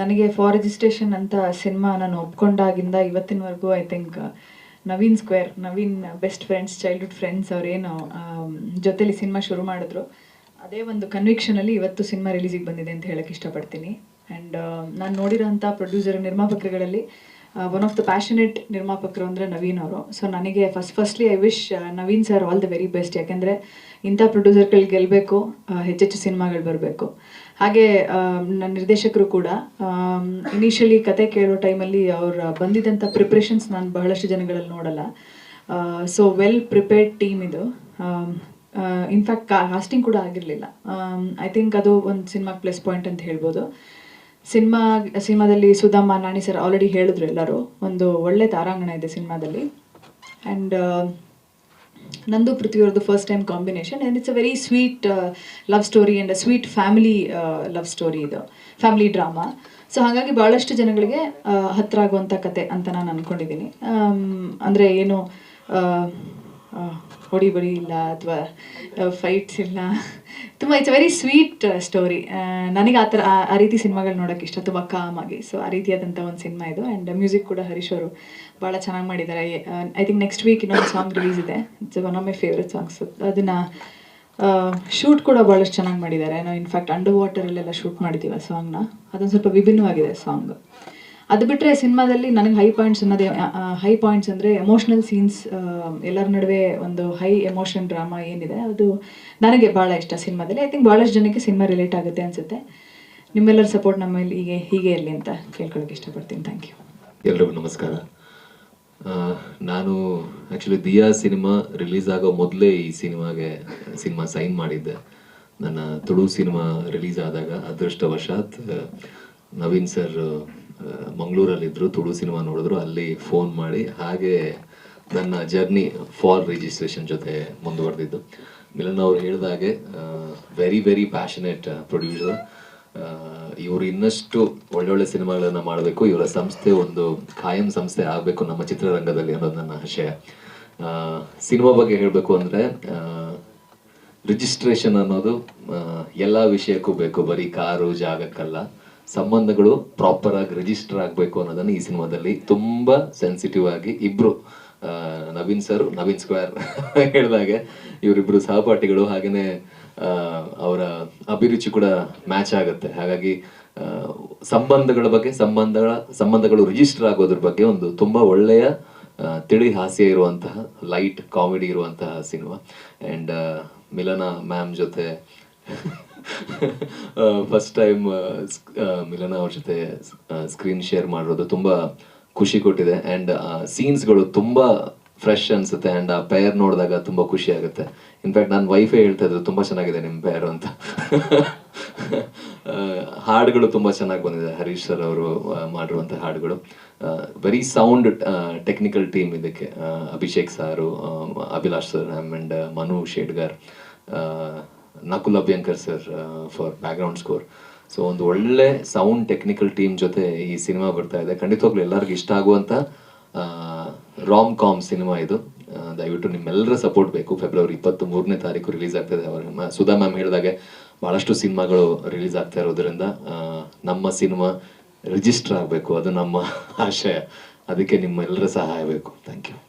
ನನಗೆ for registration ಅಂತ cinema ನಾನು ಒಪ್ಕೊಂಡಾಗಿಂದ ಇವತ್ತಿನವರೆಗೂ I think Naveen square, Naveen best friends childhood friends ಅವರೇನು ಜೊತೇಲಿ ಸಿನಿಮಾ ಶುರು ಮಾಡಿದ್ರು. ಅದೇ ಒಂದು ಕನ್ವಿಕ್ಷನಲ್ಲಿ ಇವತ್ತು ಸಿನಿಮಾ ರಿಲೀಸಿಗೆ ಬಂದಿದೆ ಅಂತ ಹೇಳಕ್ಕೆ ಇಷ್ಟಪಡ್ತೀನಿ. ಆ್ಯಂಡ್ ನಾನು ನೋಡಿರೋಂಥ ಪ್ರೊಡ್ಯೂಸರ್ ನಿರ್ಮಾಪಕರುಗಳಲ್ಲಿ ಒನ್ ಆಫ್ ದ ಪ್ಯಾಷನೇಟ್ ನಿರ್ಮಾಪಕರು ಅಂದರೆ ನವೀನ್ ಅವರು. ಸೊ ನನಗೆ first firstly I wish Naveen sir all the very best ಯಾಕೆಂದರೆ ಇಂಥ ಪ್ರೊಡ್ಯೂಸರ್ಗಳು ಗೆಲ್ಲಬೇಕು ಹೆಚ್ಚೆಚ್ಚು ಸಿನಿಮಾಗಳು ಬರಬೇಕು. ಹಾಗೆ ನನ್ನ ನಿರ್ದೇಶಕರು ಕೂಡ ಇನಿಷಿಯಲಿ ಕತೆ ಕೇಳೋ ಟೈಮಲ್ಲಿ ಅವ್ರು ಬಂದಿದ್ದಂಥ ಪ್ರಿಪ್ರೇಷನ್ಸ್ ನಾನು ಬಹಳಷ್ಟು ಜನಗಳಲ್ಲಿ ನೋಡಲ್ಲ. ಸೊ ವೆಲ್ ಪ್ರಿಪೇರ್ಡ್ ಟೀಮ್ ಇದು. ಇನ್ಫ್ಯಾಕ್ಟ್ ಕಾಸ್ಟಿಂಗ್ ಕೂಡ ಆಗಿರಲಿಲ್ಲ. ಐ ಥಿಂಕ್ ಅದು ಒಂದು ಸಿನಿಮಾಗೆ ಪ್ಲಸ್ ಪಾಯಿಂಟ್ ಅಂತ ಹೇಳ್ಬೋದು. ಸಿನಿಮಾ ಸಿನಿಮಾದಲ್ಲಿ ಸುಧಾಮ ನಾಣಿ ಸರ್ ಆಲ್ರೆಡಿ ಹೇಳಿದ್ರು ಎಲ್ಲರೂ, ಒಂದು ಒಳ್ಳೆ ತಾರಾಂಗಣ ಇದೆ ಸಿನಿಮಾದಲ್ಲಿ ಆ್ಯಂಡ್ ನಂದು ಪೃಥ್ವಿಯವ್ರದ್ದು first time combination and it's a very sweet love story and a sweet family love story ಇದು. ಫ್ಯಾಮಿಲಿ ಡ್ರಾಮಾ ಸೊ ಹಾಗಾಗಿ ಭಾಳಷ್ಟು ಜನಗಳಿಗೆ ಹತ್ತಿರ ಹತ್ರ ಆಗುವಂಥ ಕತೆ ಅಂತ ನಾನು ಅಂದ್ಕೊಂಡಿದ್ದೀನಿ ಅಂದರೆ ಏನು ಆ, ಆ, ಹೊಡಿ ಬಡಿ ಇಲ್ಲ. ಅಥವಾ ಫೈಟ್ಸ್ ಇಲ್ಲ ತುಂಬ ಇಟ್ಸ್ ವೆರಿ ಸ್ವೀಟ್ ಸ್ಟೋರಿ ನನಗೆ ಆ ಥರ ಆ- ಆ ರೀತಿ ಸಿನಿಮಾಗಳು ನೋಡೋಕೆ ಇಷ್ಟ. ತುಂಬ ಕಾಮ್ ಆಗಿ. ಸೊ ಆ ರೀತಿಯಾದಂಥ ಒಂದು ಸಿನಿಮಾ ಇದು. ಆ್ಯಂಡ್ ಮ್ಯೂಸಿಕ್ ಕೂಡ ಹರೀಶ್ ಅವರು ಭಾಳ ಚೆನ್ನಾಗಿ ಮಾಡಿದ್ದಾರೆ ಐ ಥಿಂಕ್ ನೆಕ್ಸ್ಟ್ ವೀಕ್ ಇನ್ನೊಂದು ಸಾಂಗ್ ರಿಲೀಸ್ ಇದೆ. It's one of my favourite songs ಅದನ್ನು ಶೂಟ್ ಕೂಡ ಭಾಳಷ್ಟು ಚೆನ್ನಾಗಿ ಮಾಡಿದ್ದಾರೆ ನಾವು ಇನ್ಫ್ಯಾಕ್ಟ್ ಅಂಡರ್ ವಾಟರಲ್ಲೆಲ್ಲ ಶೂಟ್ ಮಾಡಿದ್ದೀವಿ ಆ ಸಾಂಗ್ನ ಅದೊಂದು ಸ್ವಲ್ಪ ವಿಭಿನ್ನವಾಗಿದೆ ಸಾಂಗ್ ಅದು ಬಿಟ್ಟರೆ ಸಿನಿಮಾದಲ್ಲಿ ನನಗೆ ಹೈ ಪಾಯಿಂಟ್ಸ್ ಅನ್ನೋದೇ ಹೈ ಪಾಯಿಂಟ್ಸ್ ಅಂದರೆ ಎಮೋಷ್ನಲ್ ಸೀನ್ಸ್ ಎಲ್ಲರ ನಡುವೆ ಒಂದು ಹೈ ಎಮೋಷನ್ ಡ್ರಾಮಾ ಏನಿದೆ, ಅದು ನನಗೆ ಭಾಳ ಇಷ್ಟ ಸಿನಿಮಾದಲ್ಲಿ. ಐ ಥಿಂಕ್ ಭಾಳಷ್ಟು ಜನಕ್ಕೆ ಸಿನಿಮಾ ರಿಲೇಟ್ ಆಗುತ್ತೆ ಅನಿಸುತ್ತೆ. ನಿಮ್ಮೆಲ್ಲರ ಸಪೋರ್ಟ್ ನಮ್ಮ ಮೇಲೆ ಹೀಗೆ ಹೀಗೆ ಇರಲಿ ಅಂತ ಕೇಳ್ಕೊಳ್ಳೋಕೆ ಇಷ್ಟಪಡ್ತೀನಿ. ಥ್ಯಾಂಕ್ ಯು ಎಲ್ರಿಗೂ ನಮಸ್ಕಾರ. ನಾನು ಆ್ಯಕ್ಚುಲಿ ದಿಯಾ ಸಿನಿಮಾ ರಿಲೀಸ್ ಆಗೋ ಮೊದಲೇ ಈ ಸಿನಿಮಾಗೆ, ಸಿನಿಮಾ ಸೈನ್ ಮಾಡಿದ್ದೆ. ನನ್ನ ತುಳು ಸಿನಿಮಾ ರಿಲೀಸ್ ಆದಾಗ ಅದೃಷ್ಟವಶಾತ್ ನವೀನ್ ಸರ್ ಮಂಗಳೂರಲ್ಲಿದ್ದರು ತುಳು ಸಿನಿಮಾ ನೋಡಿದ್ರು, ಅಲ್ಲಿ ಫೋನ್ ಮಾಡಿ, ಹಾಗೆ ನನ್ನ ಜರ್ನಿ ಫಾರ್ ರಿಜಿಸ್ಟ್ರೇಷನ್ ಜೊತೆ ಮುಂದುವರೆದಿದ್ದು. ಮಿಲನ್ ಅವ್ರು ಹೇಳಿದಾಗೆ ವೆರಿ ವೆರಿ ಪ್ಯಾಷನೇಟ್ ಪ್ರೊಡ್ಯೂಸರ್ ಇವರು ಇನ್ನಷ್ಟು ಒಳ್ಳೊಳ್ಳೆ ಸಿನಿಮಾಗಳನ್ನು ಮಾಡಬೇಕು, ಇವರ ಸಂಸ್ಥೆ ಒಂದು ಖಾಯಂ ಸಂಸ್ಥೆ ಆಗಬೇಕು ನಮ್ಮ ಚಿತ್ರರಂಗದಲ್ಲಿ ಅನ್ನೋದು ನನ್ನ ಆಶಯ. ಸಿನಿಮಾ ಬಗ್ಗೆ ಹೇಳಬೇಕು ಅಂದರೆ ರಿಜಿಸ್ಟ್ರೇಷನ್ ಅನ್ನೋದು ಎಲ್ಲ ವಿಷಯಕ್ಕೂ ಬೇಕು, ಬರೀ ಕಾರು, ಜಾಗಕ್ಕಲ್ಲ. ಸಂಬಂಧಗಳು ಪ್ರಾಪರ್ ಆಗಿ ರಿಜಿಸ್ಟರ್ ಆಗಬೇಕು ಅನ್ನೋದನ್ನು ಈ ಸಿನಿಮಾದಲ್ಲಿ ತುಂಬಾ ಸೆನ್ಸಿಟಿವ್ ಆಗಿ ಇಬ್ರು ನವೀನ್ ಸರ್ ನವೀನ್ ಸ್ಕ್ವೇರ್ ಹೇಳಿದಾಗೆ ಇವರಿಬ್ರು ಸಹಪಾಠಿಗಳು ಹಾಗೇನೆ ಅವರ ಅಭಿರುಚಿ ಕೂಡ ಮ್ಯಾಚ್ ಆಗುತ್ತೆ. ಹಾಗಾಗಿ ಸಂಬಂಧಗಳ ಬಗ್ಗೆ, ಸಂಬಂಧಗಳ, ಸಂಬಂಧಗಳು ರಿಜಿಸ್ಟರ್ ಆಗೋದ್ರ ಬಗ್ಗೆ ಒಂದು ತುಂಬಾ ಒಳ್ಳೆಯ ತಿಳಿ ಹಾಸ್ಯ ಇರುವಂತಹ ಲೈಟ್ ಕಾಮಿಡಿ ಇರುವಂತಹ ಸಿನಿಮಾ. ಅಂಡ್ ಮಿಲನ ಮ್ಯಾಮ್ ಜೊತೆ ಫಸ್ಟ್ ಟೈಮ್ ಮಿಲನ ಅವ್ರ ಜೊತೆ ಸ್ಕ್ರೀನ್ ಶೇರ್ ಮಾಡಿರೋದು ತುಂಬಾ ಖುಷಿ ಕೊಟ್ಟಿದೆ. ಆ್ಯಂಡ್ ಸೀನ್ಸ್ಗಳು ತುಂಬಾ ಫ್ರೆಶ್ ಅನ್ಸುತ್ತೆ. ಆ್ಯಂಡ್ ಆ ಪೇರ್ ನೋಡಿದಾಗ ತುಂಬಾ ಖುಷಿ ಆಗುತ್ತೆ. ಇನ್ಫ್ಯಾಕ್ಟ್ ನಾನು ವೈಫೇ ಹೇಳ್ತಾ ಇದ್ರು ತುಂಬಾ ಚೆನ್ನಾಗಿದೆ ನಿಮ್ಮ ಪೇರ್ ಅಂತ. ಆ, ಹಾಡುಗಳು ತುಂಬಾ ಚೆನ್ನಾಗಿ ಬಂದಿದೆ. ಹರೀಶ್ ಸರ್ ಅವರು ಮಾಡಿರುವಂಥ ಹಾಡುಗಳು. ವೆರಿ ಸೌಂಡ್ ಟೆಕ್ನಿಕಲ್ ಟೀಮ್ ಇದಕ್ಕೆ. ಅಭಿಷೇಕ್ ಸಾರು ಆ, Abhilash sir and Manu Shedgar. Nakul Abhyankar sir for background score so ಒಂದು ಒಳ್ಳೆ ಸೌಂಡ್ ಟೆಕ್ನಿಕಲ್ ಟೀಮ್ ಜೊತೆ ಈ ಸಿನಿಮಾ ಬರ್ತಾ ಇದೆ. ಖಂಡಿತವಾಗ್ಲೂ ಎಲ್ಲರಿಗೂ ಇಷ್ಟ ಆಗುವಂತ ರಾಮ್ ಕಾಮ್ ಸಿನಿಮಾ ಇದು. ದಯವಿಟ್ಟು ನಿಮ್ಮೆಲ್ಲರ ಸಪೋರ್ಟ್ ಬೇಕು. ಫೆಬ್ರವರಿ ಇಪ್ಪತ್ತ್ ಮೂರನೇ ತಾರೀಕು ರಿಲೀಸ್ ಆಗ್ತದೆ ಅವರ ಸುಧಾ ಮ್ಯಾಮ್ ಹೇಳಿದಾಗೆ ಬಹಳಷ್ಟು ಸಿನಿಮಾಗಳು ರಿಲೀಸ್ ಆಗ್ತಾ ಇರೋದ್ರಿಂದ ನಮ್ಮ ಸಿನಿಮಾ ರಿಜಿಸ್ಟರ್ ಆಗಬೇಕು. ಅದು ನಮ್ಮ ಆಶಯ. ಅದಕ್ಕೆ ನಿಮ್ಮೆಲ್ಲರ ಸಹಾಯ ಬೇಕು. Thank you